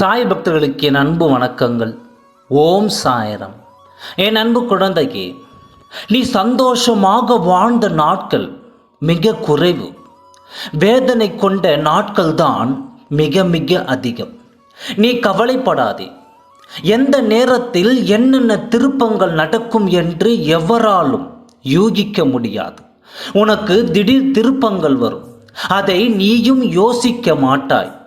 சாய் பக்தர்களுக்கு என் அன்பு வணக்கங்கள். ஓம் சாயரம். என் அன்பு குழந்தைக்கு நீ சந்தோஷமாக வாழ்ந்த நாட்கள் மிக குறைவு. வேதனை கொண்ட நாட்கள்தான் மிக மிக அதிகம். நீ கவலைப்படாதே. எந்த நேரத்தில் என்னென்ன திருப்பங்கள் நடக்கும் என்று எவராலும் யூகிக்க முடியாது. உனக்கு திடீர் திருப்பங்கள் வரும். அதை நீயும் யோசிக்க மாட்டாய்.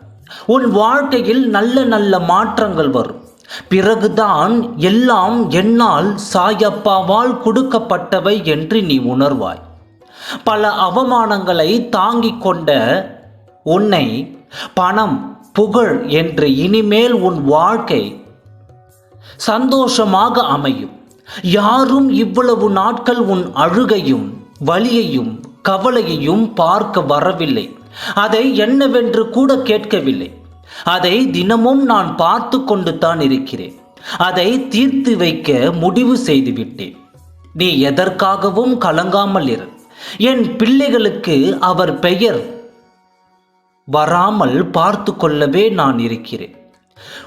உன் வாழ்க்கையில் நல்ல நல்ல மாற்றங்கள் வரும். பிறகுதான் எல்லாம் என்னால் சாயப்பாவால் கொடுக்கப்பட்டவை என்று நீ உணர்வாய். பல அவமானங்களை தாங்கிக் கொண்ட உன்னை பணம் புகழ் என்று இனிமேல் உன் வாழ்க்கை சந்தோஷமாக அமையும். யாரும் இவ்வளவு நாட்கள் உன் அழுகையும் வலியையும் கவலையையும் பார்க்க வரவில்லை. அதை என்னவென்று கூட கேட்கவில்லை. அதை தினமும் நான் பார்த்து கொண்டு தான் இருக்கிறேன். அதை தீர்த்து வைக்க முடிவு செய்துவிட்டேன் நீ எதற்காகவும் கலங்காமல் இரு. என் பிள்ளைகளுக்கு அவர் பெயர் வராமல் பார்த்து கொள்ளவே நான் இருக்கிறேன்.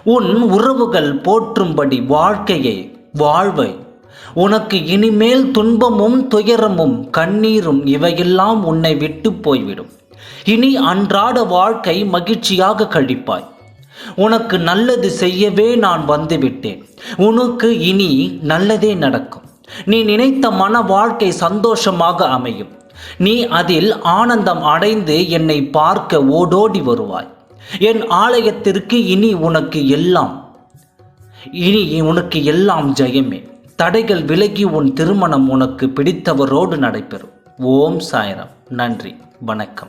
உன் உறவுகள் போற்றும்படி வாழ்க்கையை வாழ்வை. உனக்கு இனிமேல் துன்பமும் துயரமும் கண்ணீரும் இவையெல்லாம் உன்னை விட்டு போய்விடும். இனி அன்றாட வாழ்க்கை மகிழ்ச்சியாக கழிப்பாய். உனக்கு நல்லது செய்யவே நான் வந்துவிட்டேன். உனக்கு இனி நல்லதே நடக்கும். நீ நினைத்த மன வாழ்க்கை சந்தோஷமாக அமையும். நீ அதில் ஆனந்தம் அடைந்து என்னை பார்க்க ஓடோடி வருவாய். என் ஆலயத்திற்கு இனி உனக்கு எல்லாம் இனி உனக்கு எல்லாம் ஜெயமே. தடைகள் விலகி உன் திருமணம் உனக்கு பிடித்தவரோடு நடைபெறும். ஓம் சாயரம். நன்றி. வணக்கம்.